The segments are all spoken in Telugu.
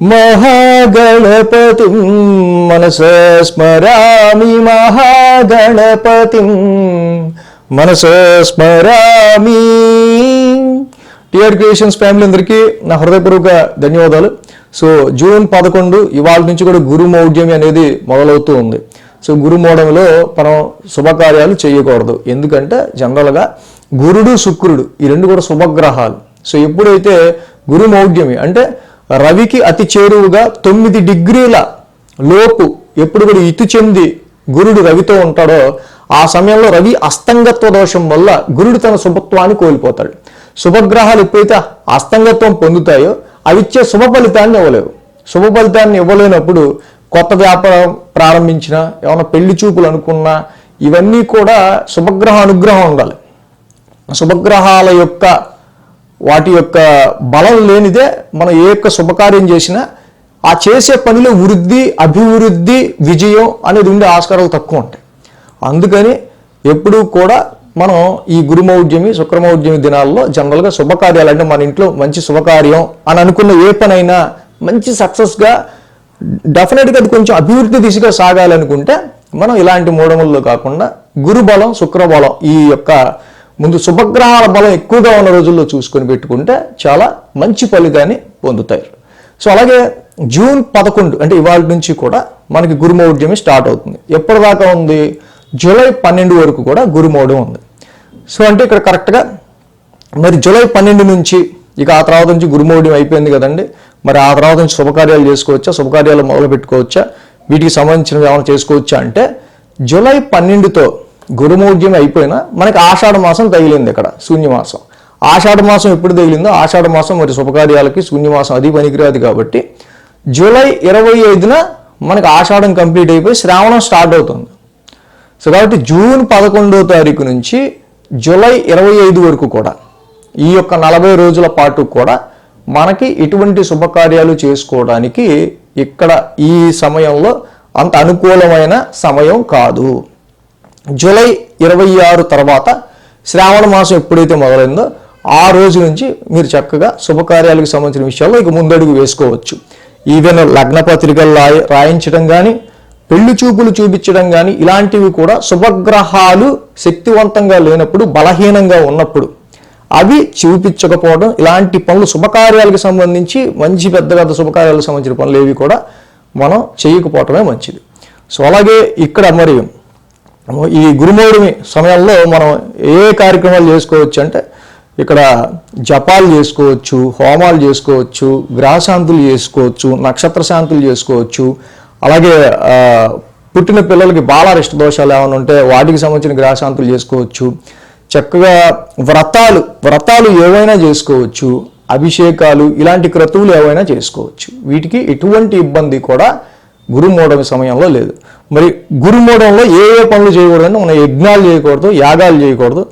మహాగణపతి మనస స్మరామి మహాగణపతి మనస స్మరామి. టిఆర్ క్రియేషన్స్ ఫ్యామిలీ అందరికీ నా హృదయపూర్వక ధన్యవాదాలు. సో జూన్ పదకొండు ఇవాళ నుంచి కూడా గురు మౌఢ్యమి అనేది మొదలవుతూ ఉంది. సో గురు మౌఢంలో మనం శుభకార్యాలు చేయకూడదు. ఎందుకంటే జనరల్గా గురుడు శుక్రుడు ఈ రెండు కూడా శుభగ్రహాలు. సో ఎప్పుడైతే గురు మౌఢ్యమి అంటే రవికి అతి చేరువుగా తొమ్మిది డిగ్రీల లోపు ఎప్పుడు కూడా ఇతి చెంది గురుడు రవితో ఉంటాడో ఆ సమయంలో రవి అస్తంగత్వ దోషం వల్ల గురుడు తన శుభత్వాన్ని కోల్పోతాడు. శుభగ్రహాలు ఎప్పుడైతే అస్తంగత్వం పొందుతాయో అవి ఇచ్చే శుభ ఫలితాన్ని ఇవ్వలేవు. శుభ ఫలితాన్ని ఇవ్వలేనప్పుడు కొత్త వ్యాపారం ప్రారంభించినా ఏమైనా పెళ్ళి చూపులు అనుకున్నా ఇవన్నీ కూడా శుభగ్రహ అనుగ్రహం ఉండాలి. శుభగ్రహాల యొక్క వాటి యొక్క బలం లేనిదే మనం ఏ యొక్క శుభకార్యం చేసినా ఆ చేసే పనిలో వృద్ధి అభివృద్ధి విజయం అనేది ఉండే ఆస్కారాలు తక్కువ ఉంటాయి. అందుకని ఎప్పుడూ కూడా మనం ఈ గురుమౌఢ్యమి శుక్రమౌఢ్యమి దినాల్లో జనరల్గా శుభకార్యాలు అంటే మన ఇంట్లో మంచి శుభకార్యం అని అనుకున్న ఏ పనైనా మంచి సక్సెస్గా డెఫినెట్గా అది కొంచెం అభివృద్ధి దిశగా సాగాలనుకుంటే మనం ఇలాంటి మూడముల్లో కాకుండా గురుబలం శుక్రబలం ఈ యొక్క ముందు శుభగ్రహాల బలం ఎక్కువగా ఉన్న రోజుల్లో చూసుకొని పెట్టుకుంటే చాలా మంచి ఫలితాన్ని పొందుతారు సో అలాగే జూన్ పదకొండు అంటే ఇవాళ నుంచి కూడా మనకి గురుమౌఢ్యమి స్టార్ట్ అవుతుంది. ఎప్పటిదాకా ఉంది? జూలై పన్నెండు వరకు కూడా గురుమౌఢ్యం ఉంది. సో అంటే ఇక్కడ కరెక్ట్గా మరి జూలై పన్నెండు నుంచి ఇక ఆ తర్వాత నుంచి గురుమౌఢ్యం అయిపోయింది కదండి. మరి ఆ తర్వాత నుంచి శుభకార్యాలు చేసుకోవచ్చా? శుభకార్యాలు మొదలు పెట్టుకోవచ్చా వీటికి సంబంధించినవి ఏమైనా చేసుకోవచ్చా అంటే జూలై పన్నెండుతో గురుమూర్జం అయిపోయినా మనకి ఆషాఢ మాసం తగిలింది ఇక్కడ శూన్యమాసం ఆషాఢ మాసం ఎప్పుడు తగిలిందో ఆషాఢ మాసం మరి శుభకార్యాలకి శూన్యమాసం అది పనికిరాదు కాబట్టి జూలై ఇరవై ఐదున మనకి ఆషాఢం కంప్లీట్ అయిపోయి శ్రావణం స్టార్ట్ అవుతుంది. సో కాబట్టి జూన్ పదకొండో తారీఖు నుంచి జూలై ఇరవై ఐదు వరకు కూడా ఈ యొక్క నలభై రోజుల పాటు కూడా మనకి ఎటువంటి శుభకార్యాలు చేసుకోవడానికి ఇక్కడ ఈ సమయంలో అంత అనుకూలమైన సమయం కాదు. జూలై ఇరవై ఆరు తర్వాత శ్రావణ మాసం ఎప్పుడైతే మొదలైందో ఆ రోజు నుంచి మీరు చక్కగా శుభకార్యాలకు సంబంధించిన విషయాల్లో ఇక ముందడుగు వేసుకోవచ్చు. ఈవెన్ లగ్న పత్రికలు రాయించడం కానీ పెళ్ళి చూపులు చూపించడం కానీ ఇలాంటివి కూడా శుభగ్రహాలు శక్తివంతంగా లేనప్పుడు బలహీనంగా ఉన్నప్పుడు అవి చూపించకపోవడం ఇలాంటి పనులు శుభకార్యాలకు సంబంధించి మంచి పెద్ద పెద్ద శుభకార్యాలకు సంబంధించిన పనులు ఏవి కూడా మనం చేయకపోవటమే మంచిది. సో అలాగే ఇక్కడ మరి ఈ గురుమౌడిమి సమయంలో మనం ఏ కార్యక్రమాలు చేసుకోవచ్చు అంటే ఇక్కడ జపాలు చేసుకోవచ్చు హోమాలు చేసుకోవచ్చు గ్రహశాంతులు చేసుకోవచ్చు నక్షత్ర శాంతులు చేసుకోవచ్చు. అలాగే పుట్టిన పిల్లలకి బాలారిష్ట దోషాలు ఏమైనా ఉంటే వాటికి సంబంధించిన గ్రహశాంతులు చేసుకోవచ్చు. చక్కగా వ్రతాలు వ్రతాలు ఏవైనా చేసుకోవచ్చు. అభిషేకాలు ఇలాంటి క్రతువులు ఏవైనా చేసుకోవచ్చు. వీటికి ఎటువంటి ఇబ్బంది కూడా గురుమూఢమి సమయంలో లేదు. మరి గురుమూఢంలో ఏ ఏ పనులు చేయకూడదంటే మనం యజ్ఞాలు చేయకూడదు యాగాలు చేయకూడదు.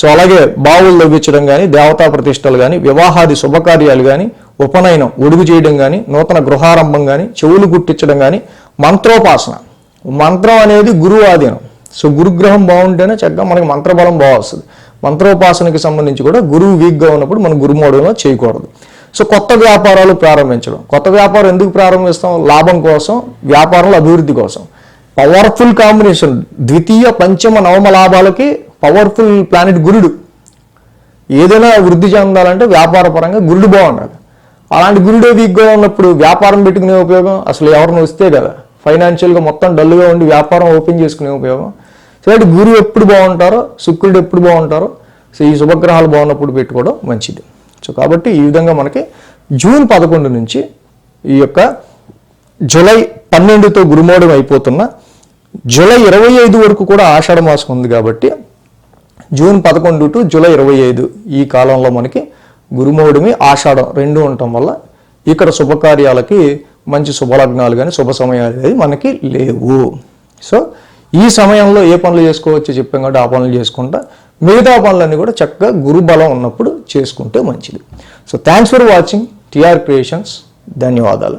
సో అలాగే బావులు తవ్వించడం కానీ దేవతా ప్రతిష్టలు కానీ వివాహాది శుభకార్యాలు కానీ ఉపనయనం ఒడుగు చేయడం కానీ నూతన గృహారంభం కానీ చెవులు గుట్టించడం కానీ మంత్రోపాసన. మంత్రం అనేది గురువు ఆధీనం. సో గురుగ్రహం బాగుంటేనే చక్కగా మనకి మంత్రబలం బాగా మంత్రోపాసనకి సంబంధించి కూడా గురువు వీక్గా ఉన్నప్పుడు మనం గురుమూఢంలో చేయకూడదు. సో కొత్త వ్యాపారాలు ప్రారంభించడం. కొత్త వ్యాపారం ఎందుకు ప్రారంభిస్తాం? లాభం కోసం వ్యాపారంలో అభివృద్ధి కోసం. పవర్ఫుల్ కాంబినేషన్ ద్వితీయ పంచమ నవమ లాభాలకి పవర్ఫుల్ ప్లానెట్ గురుడు. ఏదైనా వృద్ధి చెందాలంటే వ్యాపార పరంగా గురుడు బాగుండాలి. అలాంటి గురుడే వీక్గా ఉన్నప్పుడు వ్యాపారం పెట్టుకునే ఉపయోగం అసలు ఎవరిని వస్తే కదా. ఫైనాన్షియల్గా మొత్తం డల్గా ఉండి వ్యాపారం ఓపెన్ చేసుకునే ఉపయోగం. సో అంటే గురువు ఎప్పుడు బాగుంటారో శుక్రుడు ఎప్పుడు బాగుంటారో సో ఈ శుభగ్రహాలు బాగున్నప్పుడు పెట్టుకోవడం మంచిది. సో కాబట్టి ఈ విధంగా మనకి జూన్ పదకొండు నుంచి ఈ యొక్క జూలై పన్నెండుతో గురుమోడం అయిపోతున్న జూలై ఇరవై ఐదు వరకు కూడా ఆషాఢ మాసం ఉంది కాబట్టి జూన్ పదకొండు టు జూలై ఇరవై ఐదు ఈ కాలంలో మనకి గురుమౌడిమి ఆషాఢం రెండు ఉండటం వల్ల ఇక్కడ శుభకార్యాలకి మంచి శుభలగ్నాలు కానీ శుభ సమయాలు అనేది మనకి లేవు. సో ఈ సమయంలో ఏ పనులు చేసుకోవచ్చో చెప్పాం కాబట్టి ఆ పనులు చేసుకుంటా మిగతా పనులన్నీ కూడా చక్కగా గురు బలం ఉన్నప్పుడు చేసుకుంటే మంచిది. So thanks for watching TR creations ధన్యవాదాలు.